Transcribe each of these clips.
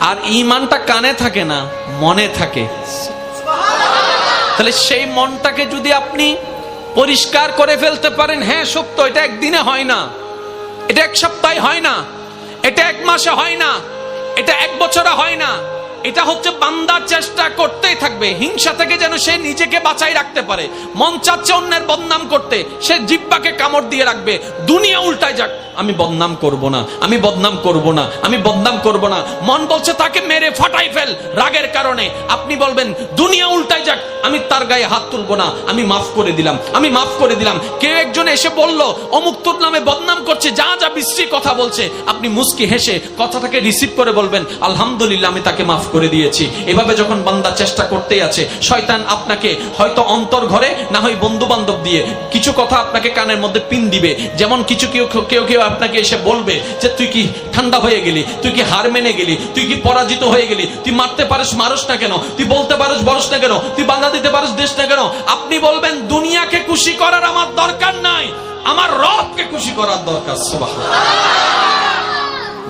আর ইমানটা কানে থাকে না, মনে থাকে। তাহলে সেই মনটাকে যদি আপনি পরিষ্কার করে ফেলতে পারেন হ্যাঁ সত্য, এটা একদিনে হয় না। এটা এক সপ্তাহে হয় না। এটা এক মাসে হয় না। এটা এক বছরে হয় না। এটা হচ্ছে বান্দার চেষ্টা করতেই থাকবে। হিংসা থেকে যেন সে নিজেকে বাঁচাই রাখতে পারে। মন চাচ্ছে অন্যের বদনাম করতে। সে জিব্বাকে কামড় দিয়ে রাখবে। দুনিয়া উল্টায় যাক। আমি বদনাম করব না। আমি বদনাম করব না। আমি বদনাম করব না। মন বলছে, তাকে মেরে ফাটাই ফেল রাগের কারণে। আপনি বলবেন, দুনিয়া উল্টাই যাক। আমি তার গায়ে হাত তুলবো না। আমি মাফ করে দিলাম। আমি মাফ করে দিলাম। কেউ একজন এসে বলল, অমুক তোর নামে বদনাম করছে। যা যা বিশ্রী কথা বলছে। আপনি মুস্কি হেসে কথাটাকে রিসিভ করে বলবেন, আলহামদুলিল্লাহ, আমি তাকে মাফ করে দিয়েছি। এভাবে যখন বান্দা চেষ্টা করতেই আছে, শয়তান আপনাকে হয়তো অন্তর ঘরে, না হয় বন্ধু বান্ধব দিয়ে কিছু কথা আপনাকে কানের মধ্যে পিন দিবে। যেমন কিছু কেউ কেউ কেউ আপনাকে এসে বলবে যে, তুই কি ঠান্ডা হয়ে গেলি? তুই কি হার মেনে গেলি? তুই কি পরাজিত হয়ে গেলি? তুই মারতে পারিস, মারস না কেন? তুই বলতে পারিস বরস না কেন? তুই বাংলা দিতে পারিস দেশ না কেন? আপনি বলবেন, দুনিয়াকে খুশি করার আমার দরকার নাই। আমার রবকে খুশি করার দরকার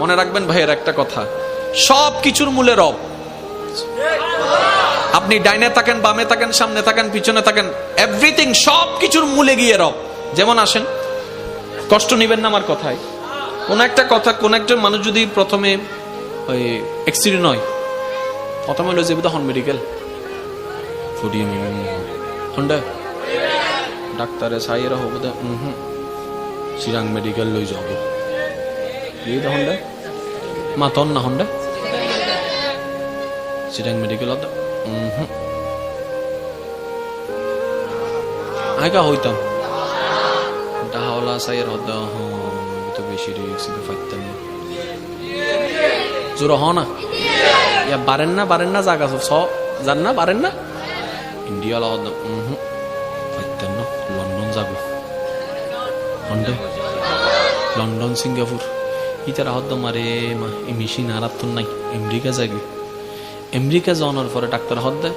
মনে রাখবেন ভাইয়ের একটা কথা সব কিছুর মূলে রব। আপনি ডাইনে থাকেন, বামে থাকেন, সামনে থাকেন, পিছনে থাকেন এভরিথিং সব কিছুর মূলে গিয়ে রব। যেমন আসেন, কষ্ট নিবেন না আমার কথায়। কোন একটা কথা, কোন একজন মানুষ যদি প্রথমে ওই অ্যাক্সিডেন্ট হয়, প্রথমে হলো যে হন মেডিকেল হন্ডা ডাক্তারে সাইয়েরা হব হুম। চিরাং মেডিকেল লই যাব এই হন্ডা মা তন না হন্ডা চিরাং মেডিকেল অত আইকা হইতাম ডাহাওলা সাইয়ের হদ্দ তো বেশি রিক্স ফাইতাম জোর হ না ইয়া বারেন না বারেন না জাগা স জান না বারেন না ইন্ডিয়া লা হদ্দ হুম ফাইতাম না লন্ডন যাব হন্ডে লন্ডন সিঙ্গাপুর ইতারা হদ্দ মারে মা এই মেশিন আর নাই আমেরিকা যাগে আমেরিকা যাওয়ার পরে ডাক্তার হদ্দে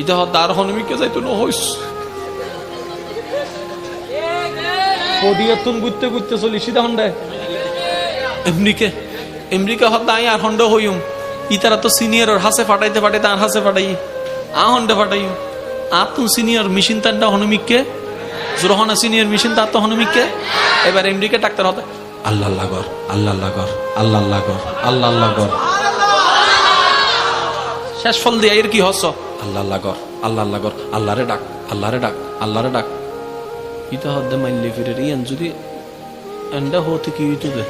ইটা হদ্দ আর হনমিকে যাইতো না, হইস। পডিয়াতুন গুইতে গুইতে চলি সিধা হন্ডায় আমেরিকা আমেরিকা হদ্দা আই আর হন্ড হইম ইতারা তো সিনিয়র হাসে ফাটাইতে ফাটাইতে আর হাসে ফাটাই। আ হন্ডে ফাটাই আর তুম সিনিয়র মেশিন তান্ডা হনুমিককে জোরহনা সিনিয়র মেশিন তার তো হনুমিককে এবার আমেরিকা ডাক্তার হতে আল্লাহ লাগর গর আল্লাহ লাগর গর আল্লাহ লাগর আল্লাহ লাগর শেষ ফল দিয়ে এর কি হস? আল্লাহ লাগর গর আল্লাহ আল্লাহ গর আল্লাহরে ডাক আল্লাহরে ডাক আল্লাহরে ডাক। ইতা হদ্দে মাইলে ফিরে ইয়ান যদি এন্ডা হতে কি ইতুবে